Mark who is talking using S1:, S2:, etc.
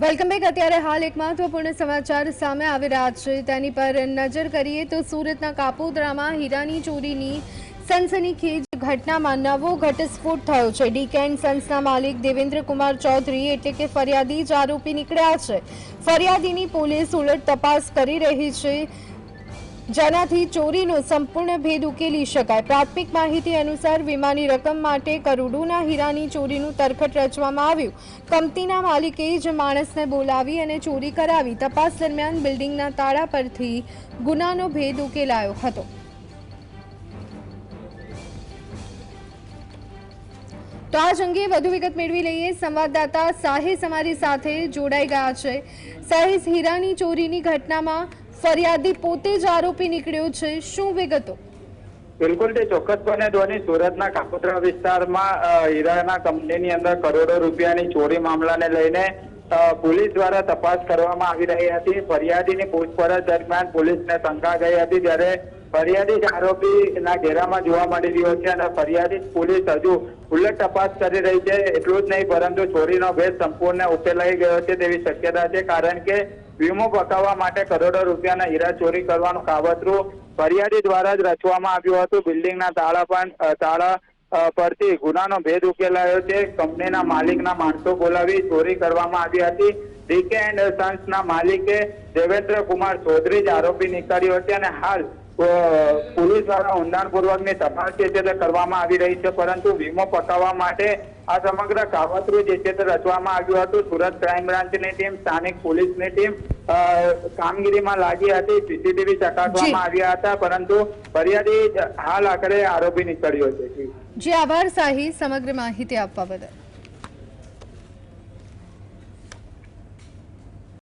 S1: Welcome back. અત્યારે હાલ એક મહત્વપૂર્ણ સમાચાર સામે આવી રહ્યા છે. તેની પર નજર કરીએ તો સુરતના કાપોદ્રામાં હીરાની ચોરીની સનસનીખેજ ઘટનામાં નવો ઘટસ્ફોટ થયો છે. ડીકેન સન્સના માલિક દેવેન્દ્ર કુમાર ચૌધરી એટલે કે ફરિયાદી જ આરોપી નીકળ્યા છે. ફરિયાદીની પોલીસ ઉલટ તપાસ કરી રહી છે. જેનાથી ચોરીનો સંપૂર્ણ ભેદ ઉકેલી શકાય. પ્રાથમિક માહિતી અનુસાર વીમાની રકમ માટે કરોડોના હીરાની ચોરીનું તરખટ રચવામાં આવ્યું. કંપનીના માલિકે જ માણસને બોલાવી અને ચોરી કરાવી તપાસ દરમિયાન બિલ્ડિંગના તાળા પરથી ગુનાનો ભેદ ઉકેલાયો હતો. તો આજ અંગે વધુ વિગત મેળવી લઈએ. સંવાદદાતા સાહિસ અમારી સાથે જોડાઈ ગયા છે. સાહિસ, હીરાની ચોરીની ઘટનામાં ફરિયાદી પોતે જ આરોપી નીકળ્યો છે. શું વિગતો?
S2: બિલકુલ તે ચોક્કસપણે ધોની સુરતના કાકોદ્રા વિસ્તારમાં હીરાના કંપનીની અંદર કરોડો રૂપિયાની ચોરી મામલાને લઈને પોલીસ દ્વારા તપાસ કરવામાં આવી રહી હતી. ફરિયાદીની પૂછપરછ દરમિયાન પોલીસને શંકા ગઈ હતી ત્યારે ફરિયાદી આરોપીના ઘેરામાં જોવા મળી રહ્યો છે અને ફરિયાદી પોલીસ હજુ ઉલટ તપાસ કરી રહી છે. એટલું જ નહીં, પરંતુ ચોરીનો ભેદ સંપૂર્ણ ઉકેલાઈ ગયો છે તેવી શક્યતા છે, કારણ કે વીમો પકાવવા માટે કરોડો રૂપિયાના હીરા ચોરી કરવાનું કાવતરું ફરિયાદી દ્વારા જ રચવામાં આવ્યું હતું. બિલ્ડિંગના તાળા પણ તાળા પરથી ગુનાનો ભેદ ઉકેલાયો છે. કંપનીના માલિકના માણસો બોલાવી ચોરી કરવામાં આવી હતી. ડીકે એન્ડ સન્સના માલિકે દેવેન્દ્ર કુમાર ચૌધરી જ આરોપી નીકળ્યો છે અને હાલ પોલીસ દ્વારા ઊંડાણપૂર્વકની તપાસ છે તે કરવામાં આવી રહી છે. પરંતુ વીમો પકાવવા માટે આ સમગ્ર કાવતરું જે છે તે રચવામાં આવ્યું હતું. સુરત ક્રાઇમ બ્રાન્ચની ટીમ સ્થાનિક પોલીસની ટીમ કામગીરીમાં લાગી હતી. સીસીટીવી ચકાસવામાં આવ્યા હતા પરંતુ ફરિયાદી હાલ આખરે આરોપી નીકળ્યો છે.
S1: જી. આભાર સાહી સમગ્ર માહિતી આપવા બદલ.